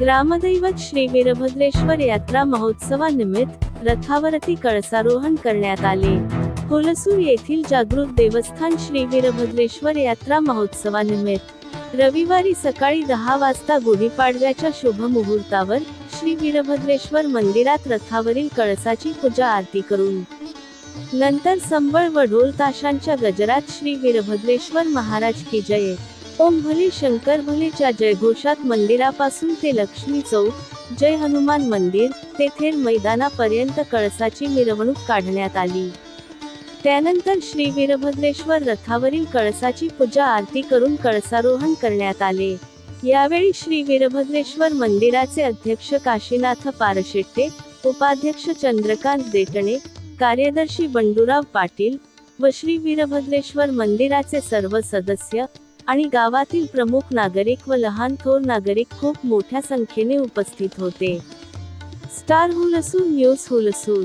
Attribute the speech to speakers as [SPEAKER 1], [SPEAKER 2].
[SPEAKER 1] ग्रामदैवत श्री वीरभद्रेश्वर यात्रा महोत्सवानिमित्त रथावरती कळसारोहण करण्यात आले. कोलसूर येथील जागृत देवस्थान श्री वीरभद्रेश्वर यात्रा महोत्सवानिमित्त रविवारी सकाळी दहा वाजता गुढीपाडव्याच्या शुभ मुहूर्तावर श्री वीरभद्रेश्वर मंदिरात रथावरील कळसाची पूजा आरती करून नंतर संबळ व ढोल ताशांच्या गजरात श्री वीरभद्रेश्वर महाराज की जय. ओम भले शंकर भलेच्या जयघोषात मंदिरापासून ते लक्ष्मी चौक जय हनुमान मंदिर ते थेर मैदानापर्यंत कळसाची मिरवणूक काढण्यात आली. त्यानंतर श्री वीरभद्रेश्वर रथावरील कळसाची पूजा आरती करून कळसारोहण करण्यात आले. यावेळी श्री वीरभद्रेश्वर मंदिराचे अध्यक्ष काशीनाथ पारशेट्टे उपाध्यक्ष चंद्रकांत देटणे कार्यदर्शी बंडूराव पाटील व श्री वीरभद्रेश्वर मंदिराचे सर्व सदस्य आणि गावातील प्रमुख नागरिक व लहान थोर नागरिक खूप मोठ्या संख्येने उपस्थित होते. Star Hulsoor news Hulsoor